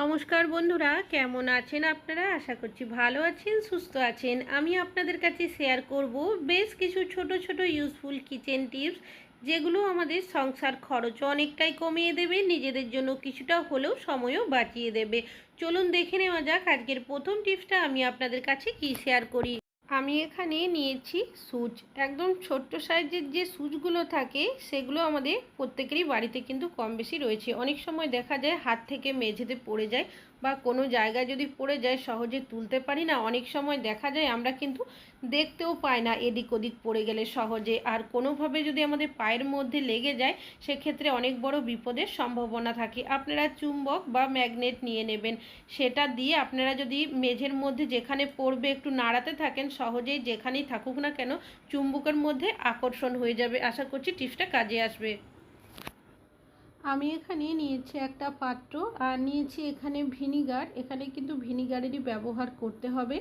নমস্কার বন্ধুরা, কেমন আছেন আপনারা? আশা করছি ভালো আছেন, সুস্থ আছেন। আমি আপনাদের কাছে শেয়ার করব বেশ কিছু ছোট ছোট ইউজফুল কিচেন টিপস যেগুলো আমাদের সংসার খরচ অনেকটাই কমিয়ে দেবে, নিজেদের জন্য কিছুটা হলেও সময়ও বাঁচিয়ে দেবে। চলুন দেখে নেওয়া যাক আজকের প্রথম টিপসটা আমি আপনাদের কাছে কি শেয়ার করি। আমি এখানে নিয়েছি সুচ। একদম ছোট্ট সাইজের যে সুচগুলো থাকে, সেগুলো আমাদের প্রত্যেকেরই বাড়িতে কিন্তু কম বেশি রয়েছে। অনেক সময় দেখা যায় হাত থেকে মেঝেতে পড়ে যায় বা কোনো জায়গায় যদি পড়ে যায়, সহজে তুলতে পারি না। অনেক সময় দেখা যায়, আমরা কিন্তু দেখতেও পাই না, এদিক ওদিক পড়ে গেলে সহজে। আর কোনোভাবে যদি আমাদের পায়ের মধ্যে লেগে যায়, সেক্ষেত্রে অনেক বড় বিপদের সম্ভাবনা থাকে। আপনারা চুম্বক বা ম্যাগনেট নিয়ে নেবেন। সেটা দিয়ে আপনারা যদি মেঝের মধ্যে যেখানে পড়বে একটু নাড়াতে থাকেন, সহজেই যেখানেই থাকুক না কেন, চুম্বকের মধ্যে আকর্ষণ হয়ে যাবে। আশা করছি টিপসটা কাজে আসবে। আমি এখানে নিয়েছি একটা পাত্র আর নিয়েছি এখানে ভিনিগার। এখানে কিন্তু ভিনিগারেরই ব্যবহার করতে হবে।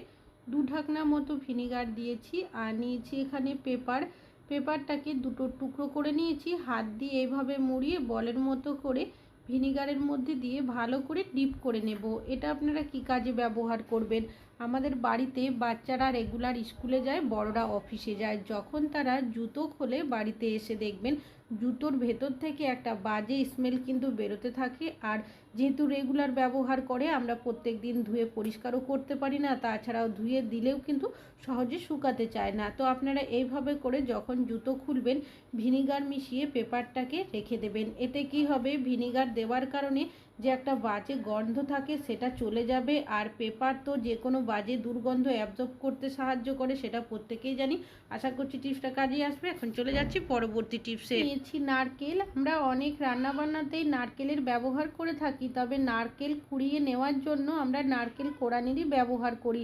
দু ঢাকনা মতো ভিনিগার দিয়েছি আর নিয়েছি এখানে পেপার। পেপারটাকে দুটো টুকরো করে নিয়েছি। হাত দিয়ে এইভাবে মুড়িয়ে বলের মতো করে ভিনিগারের মধ্যে দিয়ে ভালো করে ডিপ করে নেব। এটা আপনারা কি কাজে ব্যবহার করবেন? আমাদের বাড়িতে বাচ্চারা রেগুলার স্কুলে যায়, বড়রা অফিসে যায়। যখন তারা জুতো খোলে বাড়িতে এসে দেখবেন জুতোর ভেতর থেকে একটা বাজে স্মেল কিন্তু বেরোতে থাকে। আর যেহেতু রেগুলার ব্যবহার করে, আমরা প্রত্যেক দিন ধুয়ে পরিষ্কারও করতে পারি না, তাছাড়াও ধুয়ে দিলেও কিন্তু সহজে শুকাতে চায় না। তো আপনারা এইভাবে করে যখন জুতো খুলবেন, ভিনিগার মিশিয়ে পেপারটাকে রেখে দেবেন। এতে কি হবে? ভিনিগার দেওয়ার কারণে যে একটা বাজে গন্ধ থাকে সেটা চলে যাবে আর পেপার তো যে কোনো বাজে দুর্গন্ধ অ্যাবজর্ব করতে সাহায্য করে সেটা প্রত্যেকেই জানি। আশা করছি টিপসটা কাজে আসবে। এখন চলে যাচ্ছি পরবর্তী টিপসে নিয়েছি নারকেল। আমরা অনেক রান্নাবান্নাতেই নারকেলের ব্যবহার করে থাকি, তবে নারকেল কুড়িয়ে নেওয়ার জন্য আমরা নারকেল কোড়ানিরই ব্যবহার করি।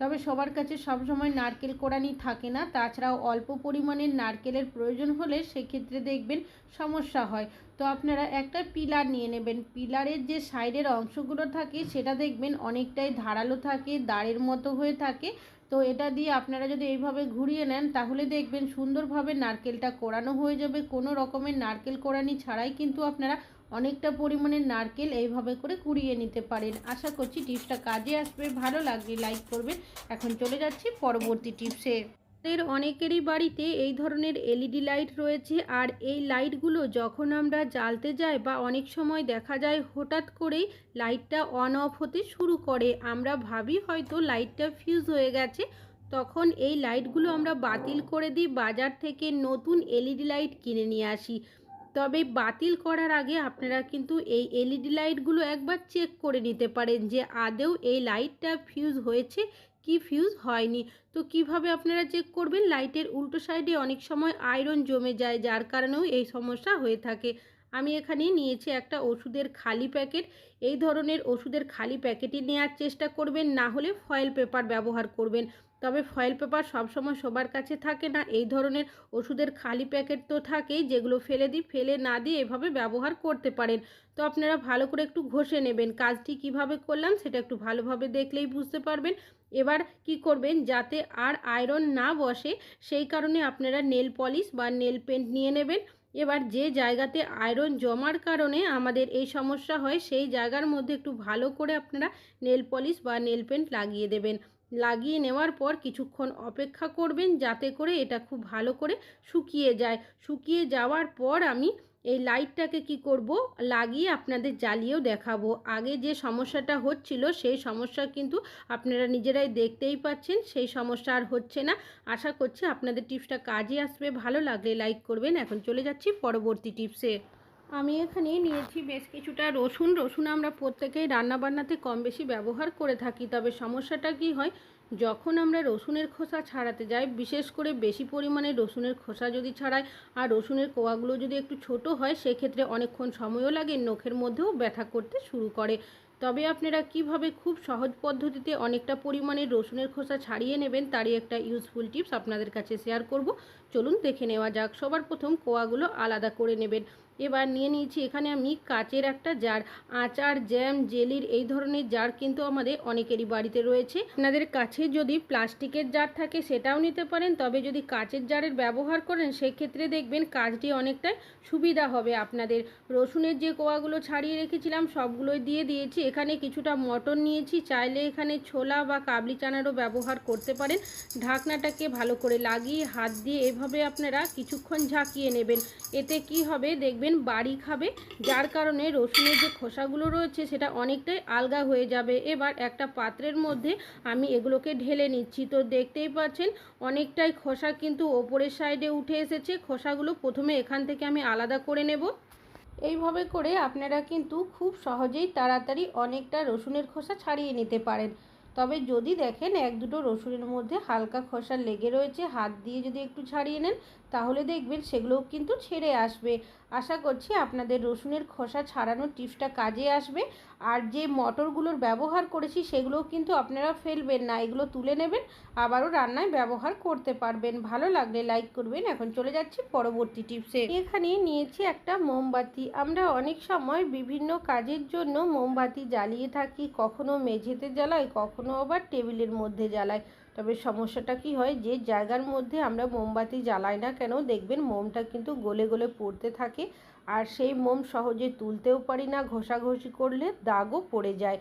তবে সবার কাছে সবসময় নারকেল কোড়ানি থাকে না। তাছাড়াও অল্প পরিমাণের নারকেলের প্রয়োজন হলে সেক্ষেত্রে দেখবেন সমস্যা হয়। তো আপনারা একটা পিলার নিয়ে নেবেন। পিলারের যে সাইডের অংশগুলো থাকে, সেটা দেখবেন অনেকটাই ধারালো থাকে, দাঁড়ের মতো হয়ে থাকে। তো এটা দিয়ে আপনারা যদি এইভাবে ঘুরিয়ে নেন, তাহলে দেখবেন সুন্দরভাবে নারকেলটা কোড়ানো হয়ে যাবে। কোনো রকমের নারকেল কোড়ানি ছাড়াই কিন্তু আপনারা অনেকটা পরিমাণের নারকেল এইভাবে করে কুড়িয়ে নিতে পারেন। আশা করছি টিপসটা কাজে আসবে। ভালো লাগলে লাইক করবেন। এখন চলে যাচ্ছি পরবর্তী টিপসে। আমাদের অনেকেরই বাড়িতে এই ধরনের এলইডি লাইট রয়েছে আর এই লাইটগুলো যখন আমরা জ্বালতে যাই বা অনেক সময় দেখা যায় হঠাৎ করেই লাইটটা অন অফ হতে শুরু করে। আমরা ভাবি হয়তো লাইটটা ফিউজ হয়ে গেছে। তখন এই লাইটগুলো আমরা বাতিল করে দিই, বাজার থেকে নতুন এলইডি লাইট কিনে নিয়ে আসি। তবে বাতিল করার আগে আপনারা কিন্তু এই এলইডি লাইটগুলো একবার চেক করে নিতে পারেন যে আদেও এই লাইটটা ফিউজ হয়েছে কি ফিউজ হয়নি। তো কীভাবে আপনারা চেক করবেন? লাইটের উল্টো সাইডে অনেক সময় আয়রন জমে যায়, যার কারণেও এই সমস্যা হয়ে থাকে। আমি এখানে নিয়েছি একটা ওষুধের খালি প্যাকেট। এই ধরনের ওষুধের খালি প্যাকেটই নেওয়ার চেষ্টা করবেন, না হলে ফয়েল পেপার ব্যবহার করবেন। তবে ফয়েল পেপার সবসময় সবার কাছে থাকে না। এই ধরনের ওষুধের খালি প্যাকেট তো থাকেই, যেগুলো ফেলে দিই, ফেলে না দিয়ে এভাবে ব্যবহার করতে পারেন। তো আপনারা ভালো করে একটু ঘষে নেবেন। কাজটি কীভাবে করলাম সেটা একটু ভালোভাবে দেখলেই বুঝতে পারবেন। এবার কি করবেন, যাতে আর আয়রন না বসে, সেই কারণে আপনারা নেল পলিশ বা নেল পেন্ট নিয়ে নেবেন। এবার যে জায়গাতে আয়রন জমার কারণে আমাদের এই সমস্যা হয়, সেই জায়গার মধ্যে একটু ভালো করে আপনারা নেল পলিশ বা নেল পেন্ট লাগিয়ে দেবেন। লাগিয়ে নেওয়ার পর কিছুক্ষণ অপেক্ষা করবেন যাতে করে এটা খুব ভালো করে শুকিয়ে যায়। শুকিয়ে যাওয়ার পর আমি এই লাইটটাকে কি করব? লাগিয়ে আপনাদের জ্বালিয়েও দেখাবো। আগে যে সমস্যাটা হচ্ছিল, সেই সমস্যা কিন্তু আপনারা নিজেরাই দেখতেই পাচ্ছেন, সেই সমস্যা আর হচ্ছে না। আশা করছি আপনাদের টিপসটা কাজে আসবে। ভালো লাগলে লাইক করবেন। এখন চলে যাচ্ছি পরবর্তী টিপসে। আমি এখানে নিয়েছি বেশ কিছুটা রসুন। রসুন আমরা প্রত্যেকেই রান্নাবান্নাতে কম বেশি ব্যবহার করে থাকি, তবে সমস্যাটা কি হয়, যখন আমরা রসুনের খোসা ছাড়াতে যাই, বিশেষ করে বেশি পরিমাণে রসুনের খোসা যদি ছাড়াই আর রসুনের কোয়াগুলো যদি একটু ছোট হয়, সেক্ষেত্রে অনেকক্ষণ সময়ও লাগে নখের মধ্যেও ব্যথা করতে শুরু করে। তবে আপনারা কীভাবে খুব সহজ পদ্ধতিতে অনেকটা পরিমাণে রসুনের খোসা ছাড়িয়ে নেবেন, তারই একটা ইউজফুল টিপস আপনাদের কাছে শেয়ার করব। চলুন দেখে নেওয়া যাক। সবার প্রথম কোয়াগুলো আলাদা করে নেবেন। এবার নিয়ে নিয়েছি। এখানে আমি কাচের একটা জার, আচার, জ্যাম, জেলির এই ধরনের জার কিন্তু আমাদের অনেকেরই বাড়িতে রয়েছে। আপনাদের কাছে যদি প্লাস্টিকের জার থাকে সেটাও নিতে পারেন, তবে যদি কাচের জারের ব্যবহার করেন, সেক্ষেত্রে দেখবেন কাজটি অনেকটাই সুবিধা হবে আপনাদের। রসুনের যে কোয়াগুলো ছাড়িয়ে রেখেছিলাম, সবগুলোই দিয়ে দিয়েছি। এখানে কিছুটা মটন নিয়েছি। চাইলে এখানে ছোলা বা কাবলি চানারও ব্যবহার করতে পারেন। ঢাকনাটাকে ভালো করে লাগিয়ে হাত দিয়ে এভাবে আপনারা কিছুক্ষণ ঝাঁকিয়ে নেবেন। এতে কি হবে? দেখবেন বাড়ি খাবে, যার কারণে রসুনের যে খোসাগুলো রয়েছে সেটা অনেকটাই আলগা হয়ে যাবে। এবার একটা পাত্রের মধ্যে আমি এগুলোকে ঢেলে নিচ্ছি। তো দেখতেই পাচ্ছেন, অনেকটাই খোসা কিন্তু ওপরের সাইডে উঠে এসেছে। খোসাগুলো প্রথমে এখান থেকে আমি আলাদা করে নেব। এইভাবে করে আপনারা কিন্তু খুব সহজেই তাড়াতাড়ি অনেকটা রসুনের খোসা ছাড়িয়ে নিতে পারেন। তবে যদি দেখেন, এক দুটো রসুনের মধ্যে হালকা খোসা লেগে রয়েছে, হাত দিয়ে যদি একটু ছাড়িয়ে নেন তাহলে দেখবেন সেগুলোও কিন্তু ছেড়ে আসবে। আশা করছি আপনাদের রসুনের খোসা ছাড়ানোর টিপসটা কাজে আসবে। আর যে মটরগুলোর ব্যবহার করেছি সেগুলোও কিন্তু আপনারা ফেলবেন না, এগুলো তুলে নেবেন, আবারও রান্নায় ব্যবহার করতে পারবেন। ভালো লাগলে লাইক করবেন। এখন চলে যাচ্ছি পরবর্তী টিপসে। এখানে নিয়েছি একটা মোমবাতি। আমরা অনেক সময় বিভিন্ন কাজের জন্য মোমবাতি জ্বালিয়ে থাকি, কখনো মেঝেতে জ্বালাই, কখনো আবার টেবিলের মধ্যে জ্বালাই। তবে সমস্যাটা কি হয়, যে জায়গার মধ্যে আমরা মোমবাতি জ্বালাই না কেন, দেখবেন মোমটা কিন্তু গলে গলে পড়তে থাকে। আর সেই মোম সহজে তুলতেও পারি না, ঘষাঘষি করলে দাগও পড়ে যায়।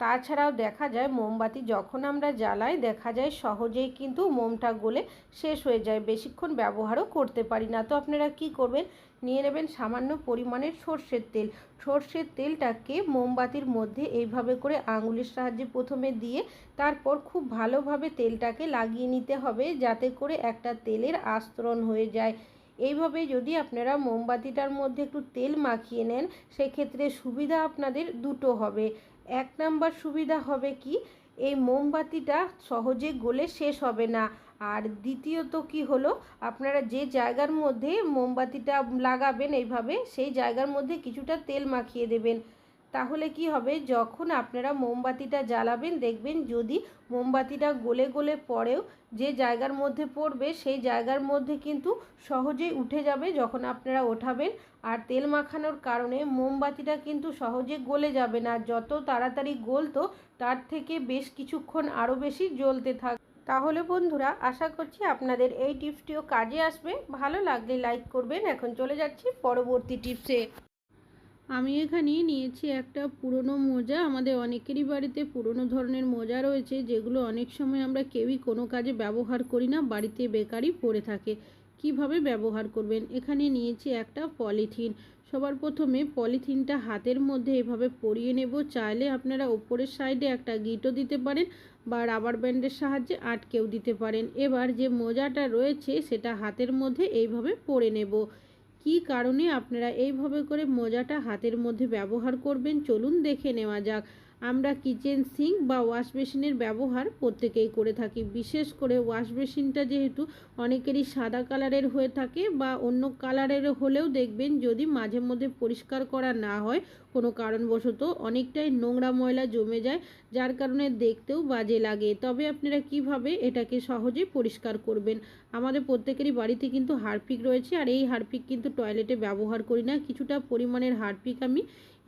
তাছাড়াও দেখা যায় মোমবাতি যখন আমরা জ্বালাই, দেখা যায় সহজেই কিন্তু মোমটা গলে শেষ হয়ে যায়। বেশিক্ষণ ব্যবহারও করতে পারি না। তো আপনারা কি করবেন? নিয়ে নেবেন সামান্য পরিমাণের সর্ষের তেল। সর্ষের তেলটাকে মোমবাতির মধ্যে এইভাবে করে আঙুলের সাহায্যে প্রথমে দিয়ে, তারপর খুব ভালোভাবে তেলটাকে লাগিয়ে নিতে হবে যাতে করে একটা তেলের আস্তরণ হয়ে যায়। এইভাবে যদি আপনারা মোমবাতিটার মধ্যে একটু তেল মাখিয়ে নেন, সেক্ষেত্রে সুবিধা আপনাদের দুটো হবে। এক নাম্বার সুবিধা হবে কি? এই মোমবাতিটা সহজে গলে শেষ হবে না। আর দ্বিতীয়ত কি হলো? আপনারা যে জায়গার মধ্যে মোমবাতিটা লাগাবেন এইভাবে, সেই জায়গার মধ্যে কিছুটা তেল মাখিয়ে দেবেন। তাহলে কি হবে? যখন আপনারা মোমবাতিটা জ্বালাবেন, দেখবেন যদি মোমবাতিটা গলে গলে পড়েও যে জায়গার মধ্যে পড়বে, সেই জায়গার মধ্যে কিন্তু সহজেই উঠে যাবে যখন আপনারা ওঠাবেন। আর তেল মাখানোর কারণে মোমবাতিটা কিন্তু সহজে গলে যাবে না। যত তাড়াতাড়ি গলতো, তার থেকে বেশ কিছুক্ষণ আরও বেশি জ্বলতে থাক। তাহলে বন্ধুরা, আশা করছি আপনাদের এই টিপসটিও কাজে আসবে। ভালো লাগলে লাইক করবেন। এখন চলে যাচ্ছি পরবর্তী টিপসে। আমি এখানে নিয়েছি একটা পুরনো মোজা। আমাদের অনেকেরই বাড়িতে পুরনো ধরনের মোজা রয়েছে, যেগুলো অনেক সময় আমরা কেউই কোনো কাজে ব্যবহার করি না, বাড়িতে বেকারই পড়ে থাকে। কীভাবে ব্যবহার করবেন? এখানে নিয়েছি একটা পলিথিন। সবার প্রথমে পলিথিনটা হাতের মধ্যে এভাবে পরিয়ে নেব। চাইলে আপনারা ওপরের সাইডে একটা গিটও দিতে পারেন বা রাবার ব্যান্ডের সাহায্যে আটকেও দিতে পারেন। এবার যে মোজাটা রয়েছে, সেটা হাতের মধ্যে এইভাবে পরে নেব। কী কারণে আপনারা এইভাবে করে মোজাটা হাতের মধ্যে ব্যবহার করবেন? চলুন দেখে নেওয়া যাক। আমরা কিচেন সিঙ্ক বা ওয়াশ বেসিনের ব্যবহার প্রত্যেকেই করে থাকি। বিশেষ করে ওয়াশ বেসিনটা যেহেতু অনেকেরই সাদা কালারের হয়ে থাকে বা অন্য কালারের হলেও দেখবেন যদি মাঝে মধ্যে পরিষ্কার করা না হয়, কোনো কারণবশত অনেকটাই নোংরা ময়লা জমে যায়, যার কারণে দেখতেও বাজে লাগে। তবে আপনারা কীভাবে এটাকে সহজেই পরিষ্কার করবেন? আমাদের প্রত্যেকেরই বাড়িতে কিন্তু হারপিক রয়েছে, আর এই হারপিক কিন্তু টয়লেটে ব্যবহার করি না। কিছুটা পরিমাণের হারপিক আমি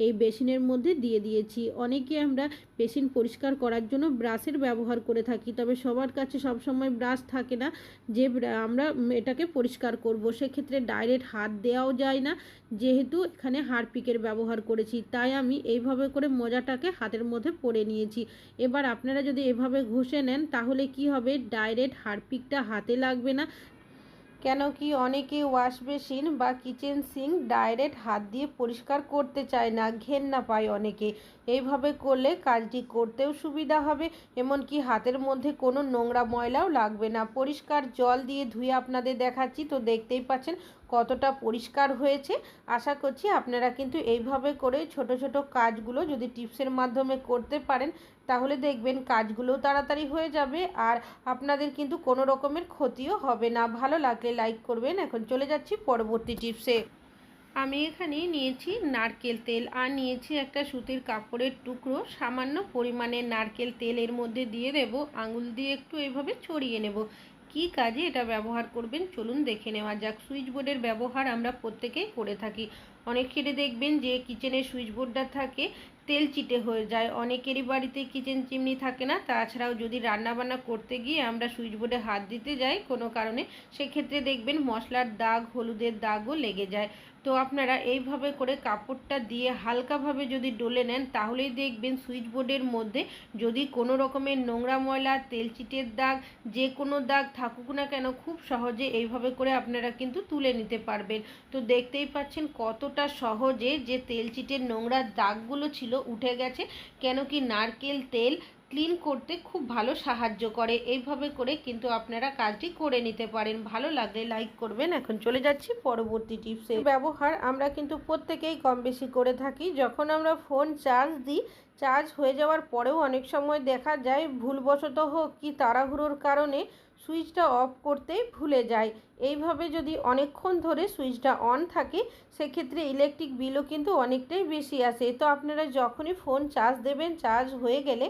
এই বেসিনের মধ্যে দিয়ে দিয়েছি। অনেকে আমরা বেসিন পরিষ্কার করার জন্য ব্রাশের ব্যবহার করে থাকি, তবে সবার কাছে সব সময় ব্রাশ থাকে না। যে আমরা এটাকে পরিষ্কার করব, সেক্ষেত্রে ডাইরেক্ট হাত দেওয়াও যায় না। যেহেতু এখানে হারপিকের ব্যবহার করেছি, তাই আমি এইভাবে করে মোজাটাকে হাতের মধ্যে পরে নিয়েছি। এবার আপনারা যদি এভাবে ঘষে নেন, তাহলে কি হবে? ডাইরেক্ট হারপিকটা হাতে লাগবে না। কেন কি অনেকে ওয়াশ বেসিন বা কিচেন সিঙ্ক ডাইরেক্ট হাত দিয়ে পরিষ্কার করতে চায় না, ঘেন্না পায় অনেকে। এইভাবে করলে কাজটি করতেও সুবিধা হবে, এমনকি হাতের মধ্যে কোনো নোংরা ময়লাও লাগবে না। পরিষ্কার জল দিয়ে ধুয়ে আপনাদের দেখাচ্ছি, তো দেখতেই পাচ্ছেন কতটা পরিষ্কার হয়েছে। আশা করছি আপনারা কিন্তু এইভাবে করে ছোট ছোট কাজগুলো যদি টিপসের মাধ্যমে করতে পারেন তাহলে দেখবেন কাজগুলোও তাড়াতাড়ি হয়ে যাবে আর আপনাদের কিন্তু কোনো রকমের ক্ষতিও হবে না। ভালো লাগলে লাইক করবেন। এখন চলে যাচ্ছি পরবর্তী টিপসে আমি এখানে নিয়েছি নারকেল তেল আর নিয়েছি একটা সুতির কাপড়ের টুকরো। সামান্য পরিমাণে নারকেল তেল এর মধ্যে দিয়ে দেব। আঙুল দিয়ে একটু এইভাবে ছড়িয়ে নেব। কি কাজে এটা ব্যবহার করবেন? চলুন দেখে নেওয়া যাক। সুইচ বোর্ডের ব্যবহার আমরা প্রত্যেকেই করে থাকি। অনেক ক্ষেত্রে দেখবেন যে কিচেনের সুইচ বোর্ডটা থাকে। তেল চিটে হয়ে যায়। অনেকেরই বাড়িতে কিচেন চিমনি থাকে না। তাছাড়াও যদি রান্নাবান্না করতে গিয়ে আমরা সুইচ বোর্ডে হাত দিতে যাই কোনো কারণে, সেক্ষেত্রে দেখবেন মশলার দাগ, হলুদের দাগও লেগে যায়। তো আপনারা এইভাবে করে কাপড়টা দিয়ে হালকাভাবে যদি ডলে নেন, তাহলেই দেখবেন সুইচ বোর্ডের মধ্যে যদি কোনো রকমের নোংরা ময়লা, তেল চিটের দাগ, যে কোনো দাগ থাকুক না কেন, খুব সহজে এইভাবে করে আপনারা কিন্তু তুলে নিতে পারবেন। তো দেখতেই পাচ্ছেন কতটা সহজে যে তেল চিটের নোংরা দাগগুলো ছিল উঠে গেছে, কেন কি নারকেল তেল ক্লিন করতে খুব ভালো সাহায্য করে। এইভাবে করে কিন্তু আপনারা কাজটি করে নিতে পারেন। ভালো লাগলে লাইক করবেন। এখন চলে যাচ্ছি পরবর্তী টিপসের ব্যবহার আমরা কিন্তু প্রত্যেকেই কম বেশি করে থাকি। যখন আমরা ফোন চার্জ দিই চার্জ হয়ে যাওয়ার পরেও অনেক সময় দেখা যায় ভুলবশত হোক কি তাড়াহুড়োর কারণে সুইচটা অফ করতে ভুলে যায়। এইভাবে যদি অনেকক্ষণ ধরে সুইচটা অন থাকে, সেক্ষেত্রে ইলেকট্রিক বিলও কিন্তু অনেকটাই বেশি আসে। তো আপনারা যখনই ফোন চার্জ দেবেন, চার্জ হয়ে গেলে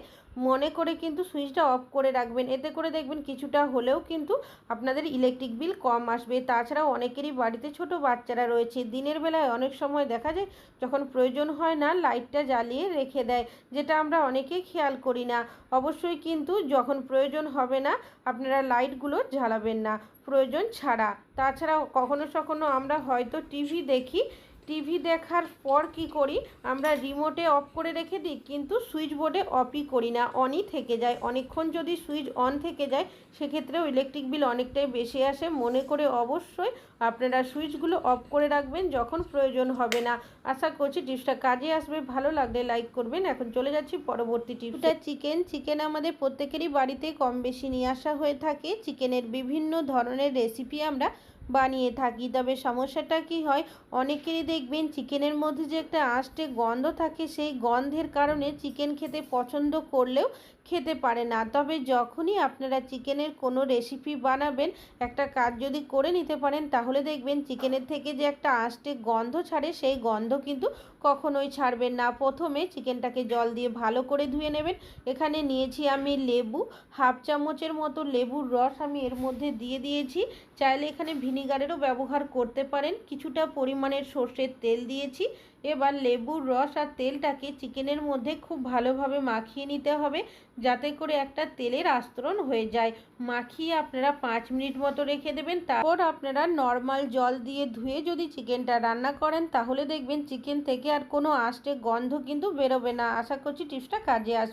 মনে করে কিন্তু সুইচটা অফ করে রাখবেন। এতে করে দেখবেন কিছুটা হলেও কিন্তু আপনাদের ইলেকট্রিক বিল কম আসবে। তাছাড়াও অনেকেরই বাড়িতে ছোট বাচ্চারা রয়েছে। দিনের বেলায় অনেক সময় দেখা যায় যখন প্রয়োজন হয় না, লাইটটা জ্বালিয়ে রেখে দেয়। যেটা আমরা অনেকেই খেয়াল করি না। অবশ্যই কিন্তু যখন প্রয়োজন হবে না, আপনারা লাইটগুলো জ্বালাবেন না, প্রয়োজন ছাড়া। তাছাড়াও কখনো সখনো আমরা হয়তো টিভি দেখি টিভি দেখার পর কি করি? আমরা রিমোটে অফ করে রেখে দিই, কিন্তু সুইচ বোর্ডে অফই করি না। অনই থেকে যায়। অনেকক্ষণ যদি সুইচ অন থেকে যায় সেক্ষেত্রেও ইলেকট্রিক বিল অনেকটাই বেশি আসে। মনে করে অবশ্যই আপনারা সুইচগুলো অফ করে রাখবেন যখন প্রয়োজন হবে না। আশা করছি টিপসটা কাজে আসবে। ভালো লাগলে লাইক করবেন। এখন চলে যাচ্ছি পরবর্তী টিপসটা চিকেন চিকেন আমাদের প্রত্যেকেরই বাড়িতে কম বেশি নিয়ে আসা হয়ে থাকে। চিকেনের বিভিন্ন ধরনের রেসিপি আমরা বানিয়ে থাকি। তবে সমস্যাটা কি হয়? অনেকেরই দেখবেন চিকেনের মধ্যে যে একটা আঁশটে গন্ধ থাকে, সেই গন্ধের কারণে চিকেন খেতে পছন্দ করলেও খেতে পারে না। তবে যখনই আপনারা চিকেনের কোনো রেসিপি বানাবেন, একটা কাজ যদি করে নিতে পারেন, তাহলে দেখবেন চিকেনের থেকে যে একটা আঁশটে গন্ধ ছাড়ে, সেই গন্ধ কিন্তু কখনোই ছাড়বেন না। প্রথমে চিকেনটাকে জল দিয়ে ভালো করে ধুয়ে নেবেন। এখানে নিয়েছি আমি লেবু, হাফ চামচের মতো লেবুর রস আমি এর মধ্যে দিয়ে দিয়েছি। চাইলে এখানে ভিনিগারেরও ব্যবহার করতে পারেন। কিছুটা পরিমাণের সর্ষের তেল দিয়েছি। এবার লেবুর রস আর তেলটাকে চিকেনের মধ্যে খুব ভালোভাবে মাখিয়ে নিতে হবে, যাতে করে একটা তেলের আস্তরণ হয়ে যায়। মাখিয়ে আপনারা পাঁচ মিনিট মতো রেখে দেবেন। তারপর আপনারা নর্মাল জল দিয়ে ধুয়ে যদি চিকেনটা রান্না করেন, তাহলে দেখবেন চিকেন থেকে আর কোনো আষ্টে গন্ধ কিন্তু বেরোবে না। আশা করছি টিপসটা কাজে আসবে।